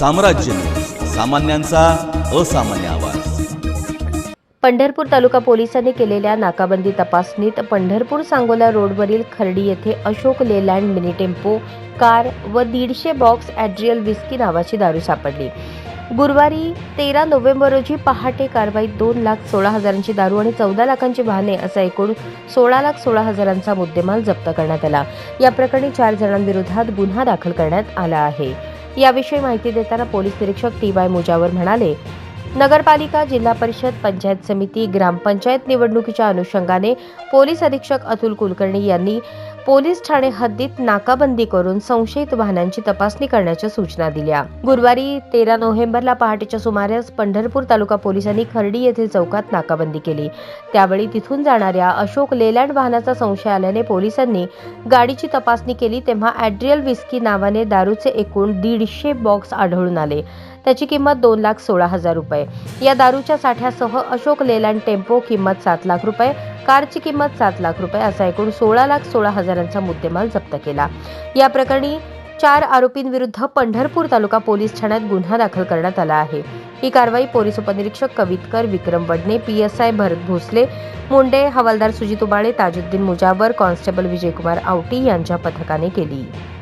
साम्राज्य. सामान्यांचा असामान्य आवाज. पंढरपूर तालुका पोलिसांनी केलेल्या नाकाबंदी तपासणीत पंढरपूर सांगोला रोडवरील खर्डी येथे Ashok Leyland mini tempo car व दीडशे बॉक्स ॲड्रियल विस्की नावाची दारू सापडली. गुरुवारी तेरा नोव्हेंबर रोजी पहाटे कारवाईत दोन लाख सोळा हजारांची दारू आणि चौदा लाखांची वाहने असा एकूण सोळा लाख सोळा हजारांचा मुद्देमाल जप्त करण्यात आला. या प्रकरणी चार जणांविरोधात गुन्हा दाखल करण्यात आला आहे. याविषयी माहिती देताना पोलीस निरीक्षक टी वाय मुजावर म्हणाले नगरपालिका जिल्हा परिषद पंचायत समिती ग्रामपंचायत निवडणुकीच्या अनुषंगाने पोलीस अधीक्षक अतुल कुलकर्णी यांनी पोलीस ठाणे हद्दीत नाकाबंदी करून संशयित वाहनांची तपासणी करण्याच्या सूचना दिल्या. गुरुवारी तेरा नोव्हेंबरला पहाटेच्या सुमारास पंढरपूर तालुका पोलिसांनी खर्डी येथील चौकात नाकाबंदी केली. त्यावेळी तिथून जाणाऱ्या अशोक लेलँड वाहनाचा संशय आल्याने पोलिसांनी गाडीची तपासणी केली तेव्हा ॲड्रियल विस्की नावाने दारूचे एकूण दीडशे बॉक्स आढळून आले. त्याची किंमत दोन लाख सोळा हजार रुपये. या दारूच्या साठ्यासह अशोक लेलँड टेम्पो किंमत सात लाख रुपये कारची किंमत सात लाख रुपये असा एकूण सोळा लाख सोळा हजारांचा मुद्देमाल जप्त केला. या प्रकरणी चार आरोपींविरुद्ध पंढरपूर तालुका पोलीस ठाण्यात गुन्हा दाखल करण्यात आला आहे. ही कारवाई पोलीस उपनिरीक्षक Kavitkar Vikram Wadne P S I Bharat Bhosale Munde हवालदार सुजित उबाळे ताजुद्दीन मुजावर कॉन्स्टेबल विजयकुमार आवटी यांच्या पथकाने केली.